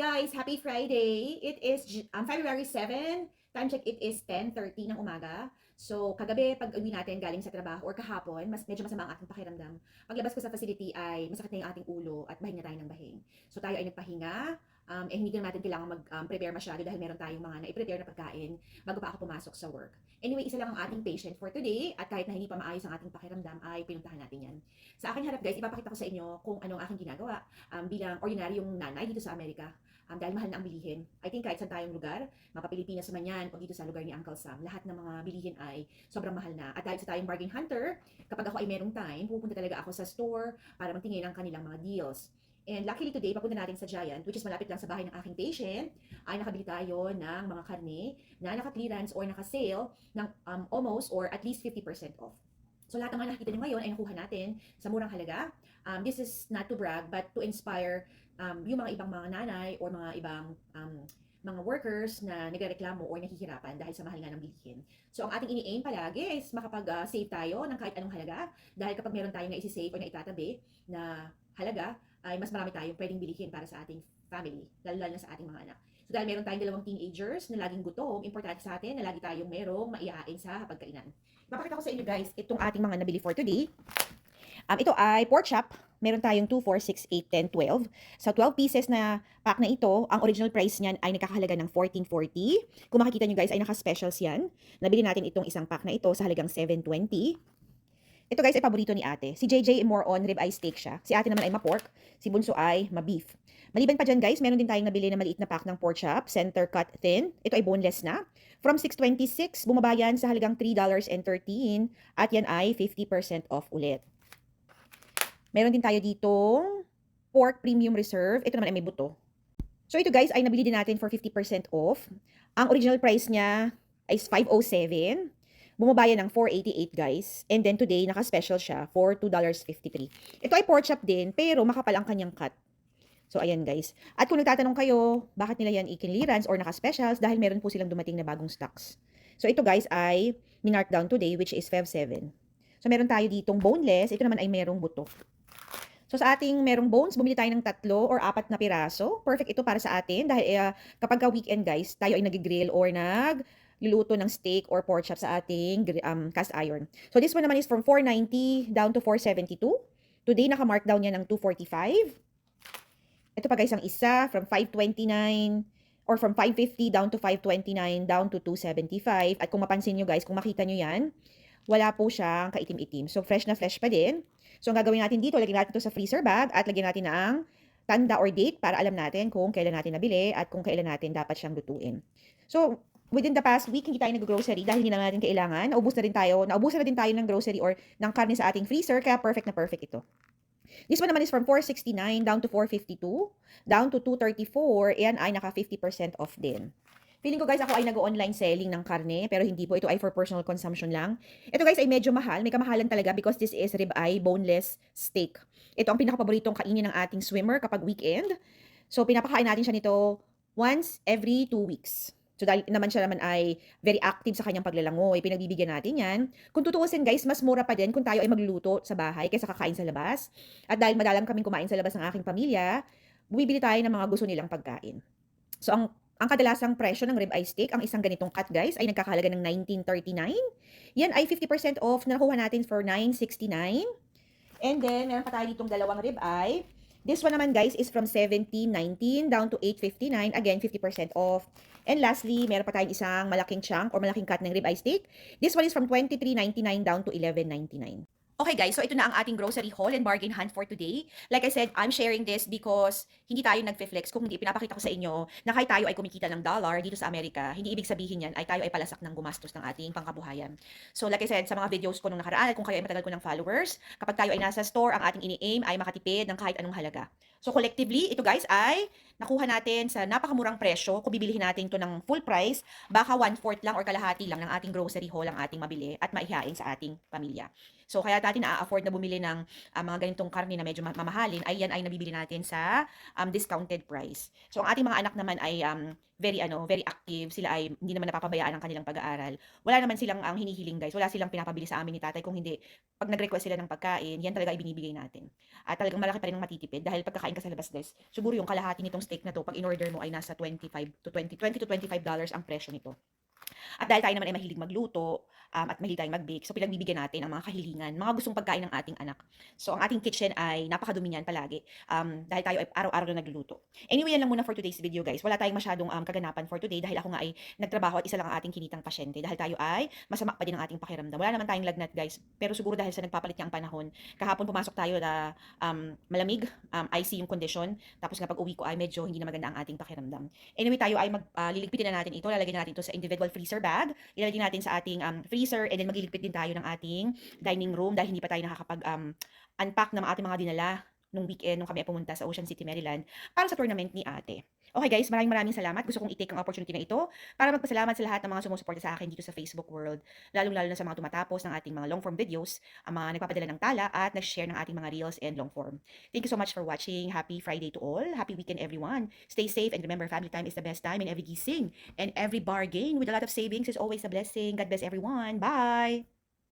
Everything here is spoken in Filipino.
guys, happy Friday. It is um, February 7. Time check it is 10:30 ng umaga. So, kagabi pag uwi natin galing sa trabaho or kahapon, mas medyo masama ang aking pakiramdam. Paglabas ko sa facility ay masakit na yung ating ulo at bahing na tayo ng bahing. So, tayo ay nagpahinga. Um, eh, hindi naman natin kailangan mag-prepare masyado dahil meron tayong mga na-prepare na pagkain bago pa ako pumasok sa work. Anyway, isa lang ang ating patient for today at kahit na hindi pa maayos ang ating pakiramdam ay pinuntahan natin yan. Sa aking harap guys, ipapakita ko sa inyo kung ano ang aking ginagawa um, bilang ordinaryong nanay dito sa Amerika. Um, dahil mahal na ang bilihin. I think kahit saan tayong lugar, mapa Pilipinas man yan o dito sa lugar ni Uncle Sam, lahat ng mga bilihin ay sobrang mahal na. At dahil sa tayong bargain hunter, kapag ako ay merong time, pupunta talaga ako sa store para magtingin ng kanilang mga deals. And luckily today, papunta natin sa Giant, which is malapit lang sa bahay ng aking patient, ay nakabili tayo ng mga karne na naka-clearance or naka-sale ng um, almost or at least 50% off. So lahat ng mga nakikita nyo ngayon ay nakuha natin sa murang halaga. Um, this is not to brag, but to inspire um, yung mga ibang mga nanay or mga ibang um, mga workers na nagreklamo or nahihirapan dahil sa mahal nga ng bilihin. So ang ating ini-aim palagi is makapag-save tayo ng kahit anong halaga dahil kapag meron tayong na-save o na itatabi na halaga, ay mas marami tayong pwedeng bilihin para sa ating family, lalo-lalo na sa ating mga anak. So dahil meron tayong dalawang teenagers na laging gutom, importante sa atin na lagi tayong merong maihain sa hapagkainan. Papakita ko sa inyo guys, itong ating mga nabili for today. Um, ito ay pork chop. Meron tayong 2, 4, 6, 8, 10, 12. Sa 12 pieces na pack na ito, ang original price niyan ay nagkakahalaga ng 14.40. Kung makikita nyo guys, ay naka-specials yan. Nabili natin itong isang pack na ito sa halagang 7.20. Ito guys ay paborito ni ate. Si JJ more on ribeye steak siya. Si ate naman ay ma-pork. Si Bunso ay ma-beef. Maliban pa dyan guys, meron din tayong nabili na maliit na pack ng pork chop, center cut thin. Ito ay boneless na. From 6.26, bumaba yan sa halagang $3.13 at yan ay 50% off ulit. Meron din tayo ditong pork premium reserve. Ito naman ay may buto. So ito guys ay nabili din natin for 50% off. Ang original price niya is 507. Bumaba yan ng 488 guys. And then today naka-special siya for $2.53. Ito ay pork chop din pero makapal ang kanyang cut. So, ayan guys. At kung nagtatanong kayo, bakit nila yan i-clearance or naka-specials, dahil meron po silang dumating na bagong stocks. So, ito guys ay minark down today, which is Feb 7. So, meron tayo ditong boneless. Ito naman ay merong buto. So, sa ating merong bones, bumili tayo ng tatlo or apat na piraso. Perfect ito para sa atin dahil uh, kapag ka weekend guys, tayo ay nag-grill or nag luluto ng steak or pork chop sa ating um, cast iron. So, this one naman is from 490 down to 472. Today, naka-mark down yan ng 245. Ito pa guys ang isa from 529 or from 550 down to 529 down to 275. At kung mapansin nyo guys, kung makita nyo yan, wala po siyang kaitim-itim. So fresh na fresh pa din. So ang gagawin natin dito, lagyan natin ito sa freezer bag at lagyan natin ng tanda or date para alam natin kung kailan natin nabili at kung kailan natin dapat siyang lutuin. So within the past week, hindi tayo nag-grocery dahil hindi na natin kailangan. Naubos na rin tayo, naubos na rin tayo ng grocery or ng karne sa ating freezer, kaya perfect na perfect ito. This one naman is from 469 down to 452, down to 234, and ay naka 50% off din. Feeling ko guys, ako ay nag-online selling ng karne, pero hindi po. Ito ay for personal consumption lang. Ito guys ay medyo mahal. May kamahalan talaga because this is ribeye boneless steak. Ito ang pinakapaboritong kainin ng ating swimmer kapag weekend. So, pinapakain natin siya nito once every two weeks. So dahil naman siya naman ay very active sa kanyang paglalangoy, pinagbibigyan natin yan. Kung tutuusin guys, mas mura pa din kung tayo ay magluluto sa bahay kaysa kakain sa labas. At dahil madalang kaming kumain sa labas ng aking pamilya, bumibili tayo ng mga gusto nilang pagkain. So ang ang kadalasang presyo ng ribeye steak, ang isang ganitong cut guys, ay nagkakahalaga ng 19.39. Yan ay 50% off na nakuha natin for 9.69. And then, meron pa tayo ditong dalawang ribeye. This one naman guys is from 17.19 down to 8.59. Again, 50% off. And lastly, meron pa tayong isang malaking chunk or malaking cut ng ribeye steak. This one is from 23.99 down to 11.99. Okay guys, so ito na ang ating grocery haul and bargain hunt for today. Like I said, I'm sharing this because hindi tayo nagfe-flex kung hindi pinapakita ko sa inyo na kahit tayo ay kumikita ng dollar dito sa Amerika, hindi ibig sabihin yan ay tayo ay palasak ng gumastos ng ating pangkabuhayan. So like I said, sa mga videos ko nung nakaraan, kung kayo ay matagal ko ng followers, kapag tayo ay nasa store, ang ating ini-aim ay makatipid ng kahit anong halaga. So collectively, ito guys ay nakuha natin sa napakamurang presyo. Kung bibilihin natin ito ng full price, baka one-fourth lang or kalahati lang ng ating grocery haul ang ating mabili at maihain sa ating pamilya. So kaya natin na-afford na bumili ng uh, mga ganitong karne na medyo mamahalin, ay yan ay nabibili natin sa um, discounted price. So ang ating mga anak naman ay um, very ano, very active, sila ay hindi naman napapabayaan ang kanilang pag-aaral. Wala naman silang ang hinihiling guys, wala silang pinapabili sa amin ni tatay kung hindi, pag nag-request sila ng pagkain, yan talaga ibinibigay natin. At talagang malaki pa rin ang matitipid dahil pagkakain ka sa labas guys, siguro yung kalahati nitong steak na to, pag in-order mo ay nasa 25 to 20, 20 to 25 dollars ang presyo nito. At dahil tayo naman ay mahilig magluto, um, at mahilig tayong mag-bake, so pinagbibigyan natin ang mga kahilingan, mga gustong pagkain ng ating anak. So ang ating kitchen ay napakadumi niyan palagi, um, dahil tayo ay araw-araw na nagluluto. Anyway, yan lang muna for today's video guys. Wala tayong masyadong um, kaganapan for today dahil ako nga ay nagtrabaho at isa lang ang ating kinitang pasyente dahil tayo ay masama pa din ang ating pakiramdam. Wala naman tayong lagnat guys, pero siguro dahil sa nagpapalit niya ang panahon, kahapon pumasok tayo na um, malamig, um, icy yung condition, tapos nga pag uwi ko ay medyo hindi na maganda ang ating pakiramdam. Anyway, tayo ay mag, liligpitin na natin ito, lalagyan na natin ito sa individual freezer bag, ilalagay natin sa ating um, freezer, and then magliligpit din tayo ng ating dining room dahil hindi pa tayo nakakapag um, unpack ng ating mga dinala nung weekend nung kami pumunta sa Ocean City, Maryland para sa tournament ni ate. Okay guys, maraming maraming salamat. Gusto kong i-take ang opportunity na ito para magpasalamat sa lahat ng mga sumusuporta sa akin dito sa Facebook world. Lalong-lalo na sa mga tumatapos ng ating mga long form videos, ang mga nagpapadala ng tala at nag-share ng ating mga reels and long form. Thank you so much for watching. Happy Friday to all. Happy weekend everyone. Stay safe and remember family time is the best time in every gising and every bargain with a lot of savings is always a blessing. God bless everyone. Bye!